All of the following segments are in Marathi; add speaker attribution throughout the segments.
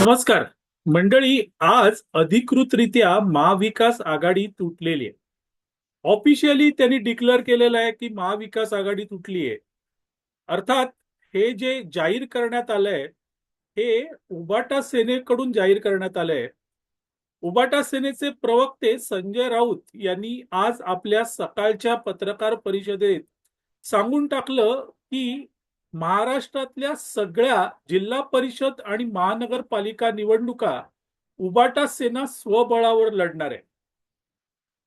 Speaker 1: नमस्कार. मंडळी आज अधिकृतरित्या महाविकास आघाडी तुटलेली आहे. ऑफिशियली त्यांनी डिक्लेअर केलेलं आहे की महाविकास आघाडी तुटली आहे. अर्थात हे जे जाहीर करण्यात आलंय हे उबाटा सेनेकडून जाहीर करण्यात आलंय. उबाटा सेनेचे प्रवक्ते संजय राऊत यांनी आज आपल्या सकाळच्या पत्रकार परिषदेत सांगून टाकलं की महाराष्ट्रातल्या सगळ्या जिल्हा परिषद आणि महानगरपालिका निवडणुका उबाटा सेना स्वबळावर लढणार आहे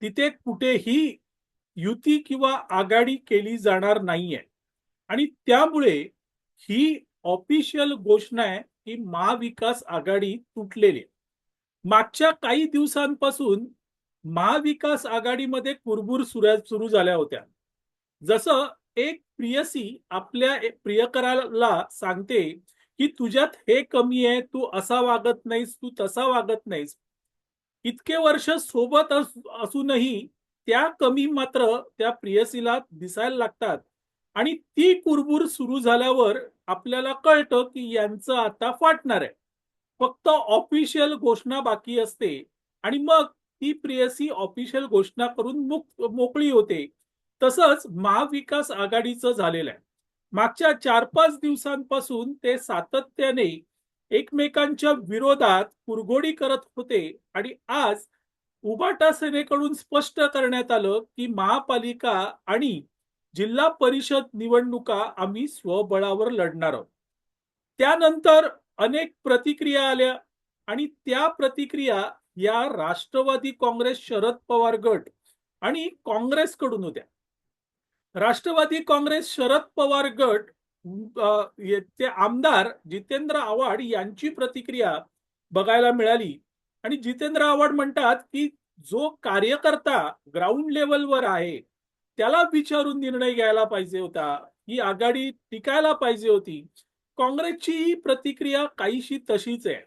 Speaker 1: तिथे कुठेही युती किंवा आघाडी केली जाणार नाहीये. आणि त्यामुळे ही ऑफिशियल घोषणा आहे की महाविकास आघाडी तुटलेली आहे. मागच्या काही दिवसांपासून महाविकास आघाडीमध्ये कुरबुर सुरू झाल्या होत्या. जसं एक प्रियसी आपल्या प्रियकराला सांगते की तुझ्यात हे कमी आहे तू असा वागत नाहीस तू तसा वागत नाहीस. इतके वर्ष सोबत असूनही त्या कमी मात्र त्या प्रियसीला दिसायला लागतात. आणि ती कुरबूर सुरू झाल्यावर आपल्याला कळतं की यांचं आता फाटणार आहे. फक्त ऑफिशियल घोषणा बाकी असते आणि मग ती प्रियसी ऑफिशियल घोषणा करून मुक मोकळी होते. तसंच महाविकास आघाडीचं झालेलं आहे. मागच्या चार पाच दिवसांपासून ते सातत्याने एकमेकांच्या विरोधात कुरघोडी करत होते आणि आज उबाटा सेनेकडून स्पष्ट करण्यात आलं की महापालिका आणि जिल्हा परिषद निवडणुका आम्ही स्वबळावर लढणार आहोत. त्यानंतर अनेक प्रतिक्रिया आल्या आणि त्या प्रतिक्रिया या राष्ट्रवादी काँग्रेस शरद पवार गट आणि काँग्रेसकडून होत्या. राष्ट्रवादी काँग्रेस शरद पवार गट ते आमदार जितेंद्र आव्हाड यांची प्रतिक्रिया बघायला मिळाली. आणि जितेंद्र आव्हाड म्हणतात की जो कार्यकर्ता ग्राउंड लेवलवर आहे त्याला विचारून निर्णय घ्यायला पाहिजे होता. ही आघाडी टिकायला पाहिजे होती. काँग्रेसची ही प्रतिक्रिया काहीशी तशीच आहे.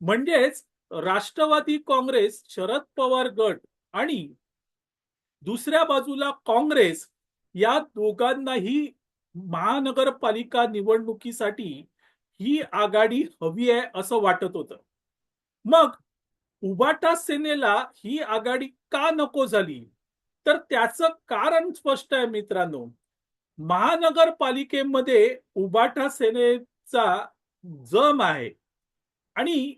Speaker 1: म्हणजेच राष्ट्रवादी काँग्रेस शरद पवार गट आणि दुसऱ्या बाजूला काँग्रेस या दोघांनाही महानगरपालिका निवडणुकीसाठी ही आघाडी हवी आहे असं वाटत होतं. मग उबाटा सेनेला ही आघाडी का नको झाली? तर त्याचं कारण स्पष्ट आहे मित्रांनो. महानगरपालिकेमध्ये उबाटा सेनेचा जम आहे आणि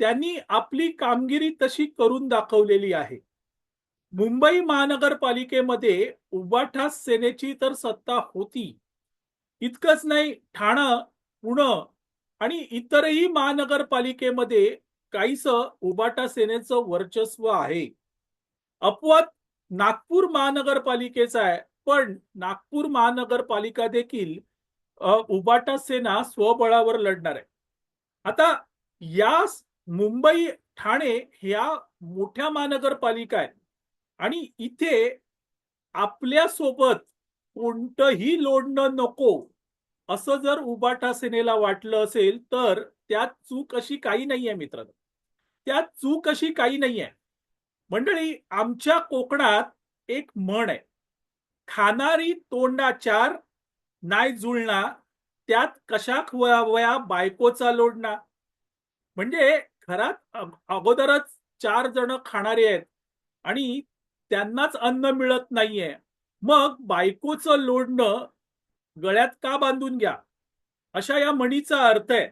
Speaker 1: त्यांनी आपली कामगिरी तशी करून दाखवलेली आहे. मुंबई महानगरपालिकेमध्ये उबाठा सेनेची तर सत्ता होती. इतकंच नाही ठाणं पुणे आणि इतरही महानगरपालिकेमध्ये काहीस उबाटा सेनेचं वर्चस्व आहे. अपवाद नागपूर महानगरपालिकेचा आहे पण नागपूर महानगरपालिका देखील उबाटा सेना स्वबळावर लढणार आहे. आता या मुंबई ठाणे ह्या मोठ्या महानगरपालिका आहेत. आणि इथे आपल्यासोबत कोणतंही लोडणं नको असं जर उबाटा सेनेला वाटलं असेल तर त्यात चूक अशी काही नाहीये मित्रांनो. त्यात चूक अशी काही नाहीये. मंडळी आमच्या कोकणात एक म्हण आहे. खाणारी तोंडा चार नाही जुळणा. त्यात कशा वया बायकोचा लोडणा. म्हणजे घरात अगोदरच चार जण खाणारे आहेत. आणि त्यांनाच अन्न मिळत नाहीये. मग बायकोचं लोडणं गळ्यात का बांधून घ्या? अशा या म्हणीचा अर्थ आहे.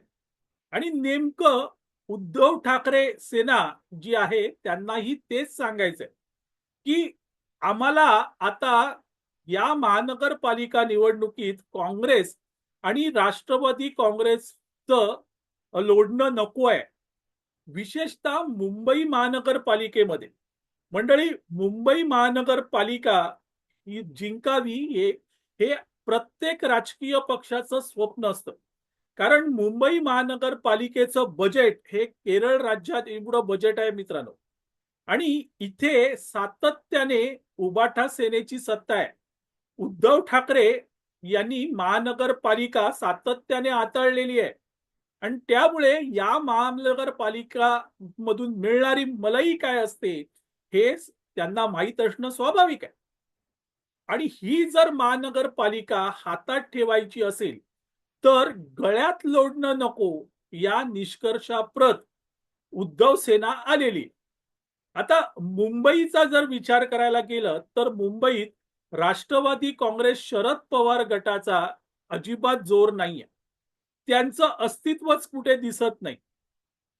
Speaker 1: आणि नेमकं उद्धव ठाकरे सेना जी आहे त्यांनाही तेच सांगायचंय. की आम्हाला आता या महानगरपालिका निवडणुकीत काँग्रेस आणि राष्ट्रवादी काँग्रेसचं लोडणं नको आहे विशेषतः मुंबई महानगरपालिकेमध्ये. मंडळी मुंबई महानगरपालिका ही जिंकावी हे हे प्रत्येक राजकीय पक्षाचं स्वप्न असतं. कारण मुंबई महानगरपालिकेचं बजेट हे केरळ राज्यात एवढं बजेट आहे मित्रांनो. आणि इथे सातत्याने उबाठा सेनेची सत्ता आहे. उद्धव ठाकरे यांनी महानगरपालिका सातत्याने हाताळलेली आहे. आणि त्यामुळे या महानगरपालिका मधून मिळणारी मलाई काय असते? हे त्यांना माहीत असणं स्वाभाविक आहे. आणि ही जर महानगरपालिका हातात ठेवायची असेल तर गळ्यात लोडणं नको या निष्कर्षाप्रत उद्धव सेना आलेली आता मुंबईचा जर विचार करायला गेलं तर मुंबईत राष्ट्रवादी काँग्रेस शरद पवार गटाचा अजिबात जोर नाहीये. त्यांचं अस्तित्वच कुठे दिसत नाही.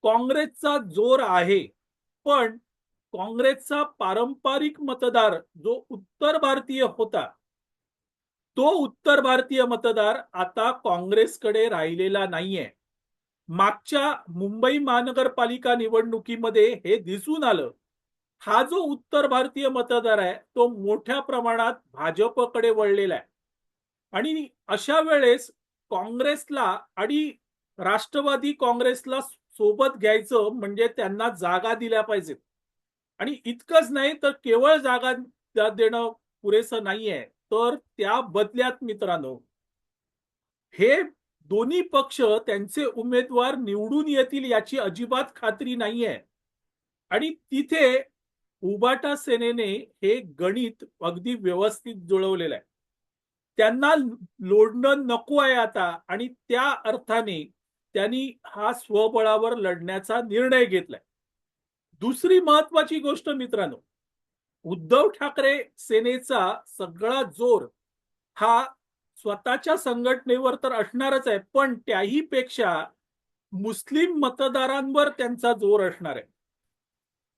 Speaker 1: काँग्रेसचा जोर आहे पण काँग्रेसचा पारंपरिक मतदार जो उत्तर भारतीय होता तो उत्तर भारतीय मतदार आता काँग्रेसकडे राहिलेला नाहीये. मागच्या मुंबई महानगरपालिका निवडणुकीमध्ये हे दिसून आलं. हा जो उत्तर भारतीय मतदार आहे तो मोठ्या प्रमाणात भाजपकडे वळलेला आहे. आणि अशा वेळेस काँग्रेसला आणि राष्ट्रवादी काँग्रेसला सोबत घ्यायचं म्हणजे त्यांना जागा दिल्या पाहिजेत. आणि इतकंच नाही तर केवळ जागा देणं पुरेसं नाहीये. तर त्या बदल्यात मित्रांनो हे दोन्ही पक्ष त्यांचे उमेदवार निवडून येतील याची अजिबात खात्री नाहीये. आणि तिथे उबाटा सेनेने हे गणित अगदी व्यवस्थित जुळवलेलं आहे त्यांना लोडणं नको आहे आता आणि त्या अर्थाने त्यांनी हा स्वबळावर लढण्याचा निर्णय घेतलाय. दुसरी महत्वाची गोष्ट मित्रांनो उद्धव ठाकरे सेनेचा सगळा जोर हा स्वतःच्या संघटनेवर तर असणारच आहे पण त्याही पेक्षा मुस्लिम मतदारांवर त्यांचा जोर असणार आहे.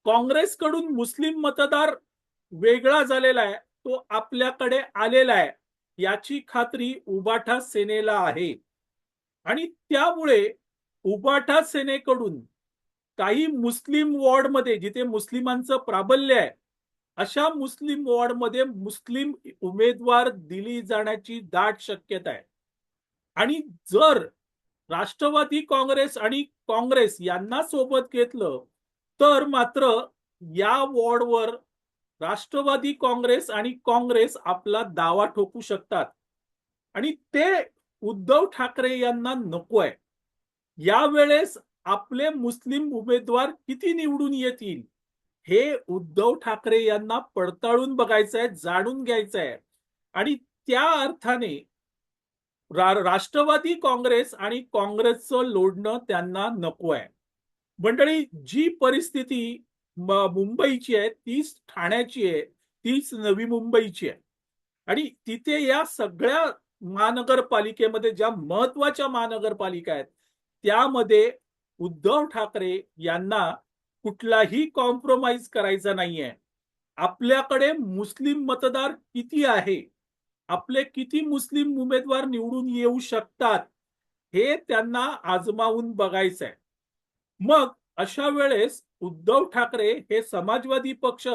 Speaker 1: काँग्रेसकडून मुस्लिम मतदार वेगळा झालेला आहे तो आपल्याकडे आलेला आहे याची खात्री उबाठा सेनेला आहे. आणि त्यामुळे उबाठा सेनेकडून काही मुस्लिम वॉर्डमध्ये जिथे मुस्लिमांचं प्राबल्य आहे अशा मुस्लिम वॉर्डमध्ये मुस्लिम उमेदवार दिली जाण्याची दाट शक्यता आहे. आणि जर राष्ट्रवादी काँग्रेस आणि काँग्रेस यांना सोबत घेतलं तर मात्र या वॉर्डवर राष्ट्रवादी काँग्रेस आणि काँग्रेस आपला दावा ठोकू शकतात. आणि ते उद्धव ठाकरे यांना नको आहे. यावेळेस आपले मुस्लिम उमेदवार किती निवडून येतील? हे उद्धव ठाकरे यांना पडताळून बघायचं आहे जाणून घ्यायचं आहे आणि त्या अर्थाने रा- राष्ट्रवादी काँग्रेस आणि काँग्रेसचं लोडणं त्यांना नको आहे मंडळी जी परिस्थिती मुंबईची आहे तीच ठाण्याची आहे तीच नवी मुंबईची आहे. आणि तिथे या सगळ्या महानगरपालिकेमध्ये ज्या महत्त्वाच्या महानगरपालिका आहेत त्यामध्ये उद्धव ठाकरे यांना कुठलाही कॉम्प्रोमाइज करायचा नाहीये. आपल्याकडे मुस्लिम मतदार किती आहे? आपले किती मुस्लिम उमेदवार निवडून येऊ शकतात? हे त्यांना आजमावून बघायचं आहे मग अशा वेळेस उद्धव ठाकरे हे समाजवादी पक्ष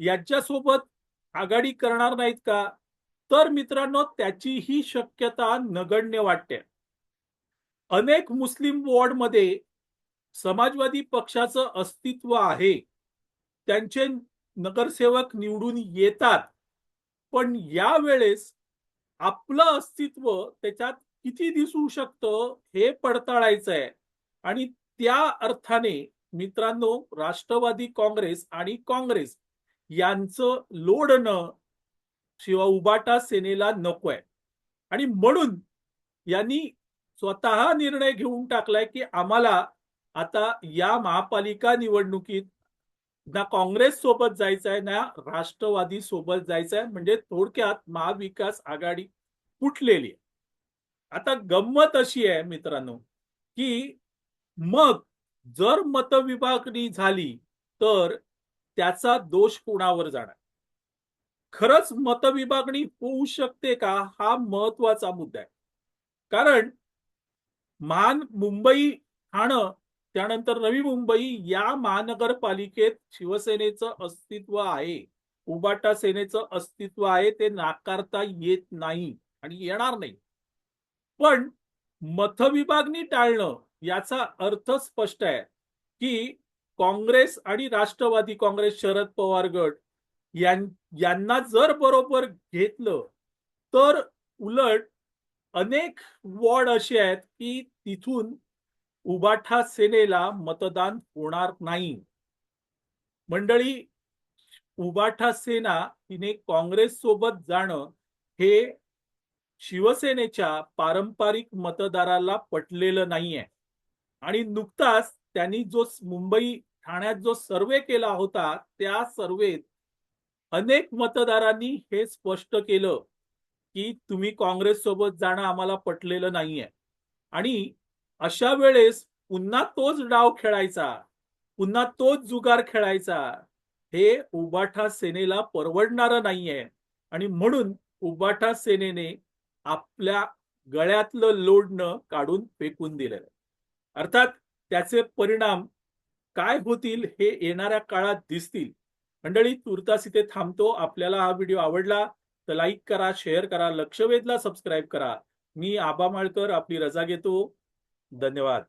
Speaker 1: यांच्यासोबत आघाडी करणार नाहीत का? तर मित्रांनो त्याची ही शक्यता नगण्य वाटते. अनेक मुस्लिम वॉर्डमध्ये समाजवादी पक्षाचं अस्तित्व आहे. त्यांचे नगरसेवक निवडून येतात. पण यावेळेस आपलं अस्तित्व त्याच्यात किती दिसू शकतं हे पडताळायचं आहे आणि त्या अर्थाने मित्रांनो राष्ट्रवादी काँग्रेस आणि काँग्रेस यांचं लोडणं शिवा उबाटा सेनेला नको आहे आणि म्हणून यांनी स्वतः निर्णय घेऊन टाकलाय की आम्हाला आता या महापालिका निवडणुकीत ना काँग्रेस सोबत जायचं आहे ना राष्ट्रवादी सोबत जायचं आहे म्हणजे थोडक्यात महाविकास आघाडी फुटलेली आहे. आता गंमत अशी आहे मित्रांनो की मग जर मतविभागणी झाली तर त्याचा दोष कोणावर जाणार? खरंच मतविभागणी होऊ शकते का? हा महत्त्वाचा मुद्दा आहे. कारण महान मुंबई ठाणं त्यानंतर नवी मुंबई या महानगरपालिकेत शिवसेनेचं अस्तित्व आहे. उबाटा सेनेचं अस्तित्व आहे. ते नाकारता येत नाही आणि येणार नाही. पण मतविभागणी टाळणं याचा अर्थ स्पष्ट आहे की काँग्रेस आणि राष्ट्रवादी काँग्रेस शरद पवार गट यांना जर बरोबर घेतलं तर उलट अनेक वॉर्ड असे आहेत की तिथून उबाठा सेनेला मतदान होणार नाही. मंडळी उबाठा सेना तिने काँग्रेस सोबत जाणं हे शिवसेनेच्या पारंपरिक मतदाराला पटलेलं नाहीये. आणि नुकताच त्यांनी जो मुंबई ठाण्यात जो सर्वे केला होता त्या सर्वेत अनेक मतदारांनी हे स्पष्ट केलं की तुम्ही काँग्रेस सोबत जाणं आम्हाला पटलेलं नाहीये. आणि अशा वेळेस पुन्हा तोच डाव खेळायचा पुन्हा तोच जुगार खेळायचा हे उबाठा सेनेला परवडणारं नाहीये. आणि म्हणून उबाठा सेनेने आपल्या गळ्यातलं लोडणं काढून फेकून दिलेलं अर्थात त्याचे परिणाम काय होतील हे येणाऱ्या काळात दिसतील. मंडळी तुर्तास इथे थांबतो. आपल्याला हा व्हिडिओ आवडला तर लाईक करा शेअर करा लक्षवेधला सबस्क्राईब करा. मी आबा माळकर आपली रजा घेतो. धन्यवाद.